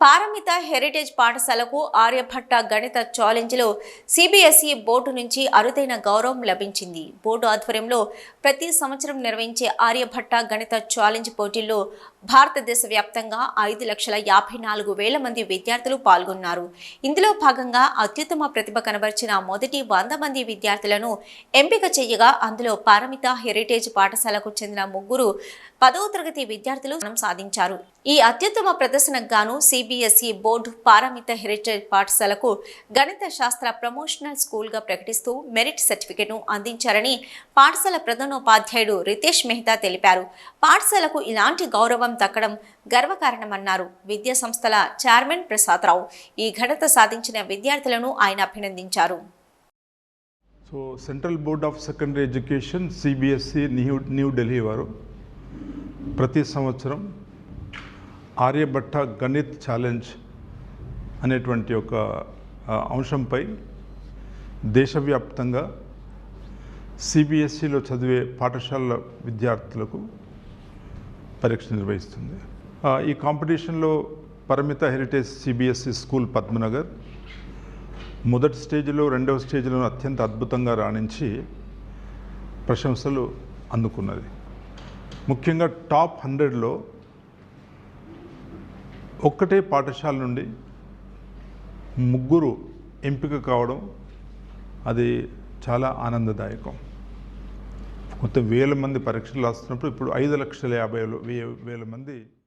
Paramita heritage పాఠశాలకు ఆర్యభట్ట గణిత ఛాలెంజ్లో CBSE board నుంచి అరుదైన గౌరవం లభించింది. బోర్డు ఆధ్వర్యంలో ప్రతి సంవత్సరం నిర్వహించే ఆర్యభట్ట గణిత ఛాలెంజ్ పోటీల్లో భారతదేశ వ్యాప్తంగా ఐదు లక్షల యాభై నాలుగు వేల మంది విద్యార్థులు పాల్గొన్నారు. ఇందులో భాగంగా అత్యుత్తమ ప్రతిభ కనబరిచిన మొదటి వంద మంది విద్యార్థులను ఎంపిక చేయగా అందులో పారమిత హెరిటేజ్ పాఠశాలకు చెందిన ముగ్గురు పదవ తరగతి విద్యార్థులు సాధించారు. ఈ అత్యుత్తమ ప్రదర్శనకు గాను సిబిఎస్ఈ బోర్డు పారామిత హెరిటేజ్ పాఠశాలకు గణిత శాస్త్ర ప్రమోషనల్ స్కూల్గా ప్రకటిస్తూ మెరిట్ సర్టిఫికెట్ను అందించారని పాఠశాల ప్రధానోపాధ్యాయుడు రితేష్ మెహతా తెలిపారు. పాఠశాలకు ఇలాంటి గౌరవం దక్కడం గర్వకారణమన్నారు విద్యా సంస్థల చైర్మన్ ప్రసాదరావు. ఈ ఘనత సాధించిన విద్యార్థులను ఆయన అభినందించారు. So central board of secondary education CBSE new new Delhi వారు ప్రతి సంవత్సరం ఆర్యభట్ట గణిత్ ఛాలెంజ్ అనేటువంటి ఒక అంశంపై దేశవ్యాప్తంగా సిబిఎస్ఈలో చదివే పాఠశాలల విద్యార్థులకు పరీక్ష నిర్వహిస్తుంది. ఈ కాంపిటీషన్లో పరిమిత హెరిటేజ్ సిబిఎస్ఈ స్కూల్ పద్మనగర్ మొదటి స్టేజ్లో రెండవ స్టేజ్లో అత్యంత అద్భుతంగా రాణించి ప్రశంసలు అందుకున్నది. ముఖ్యంగా టాప్ హండ్రెడ్లో ఒక్కటే పాఠశాల నుండి ముగ్గురు ఎంపిక కావడం అది చాలా ఆనందదాయకం. కొంత వేల మంది పరీక్షలు రాస్తున్నప్పుడు ఇప్పుడు ఐదు లక్షల యాభై వేల వేల మంది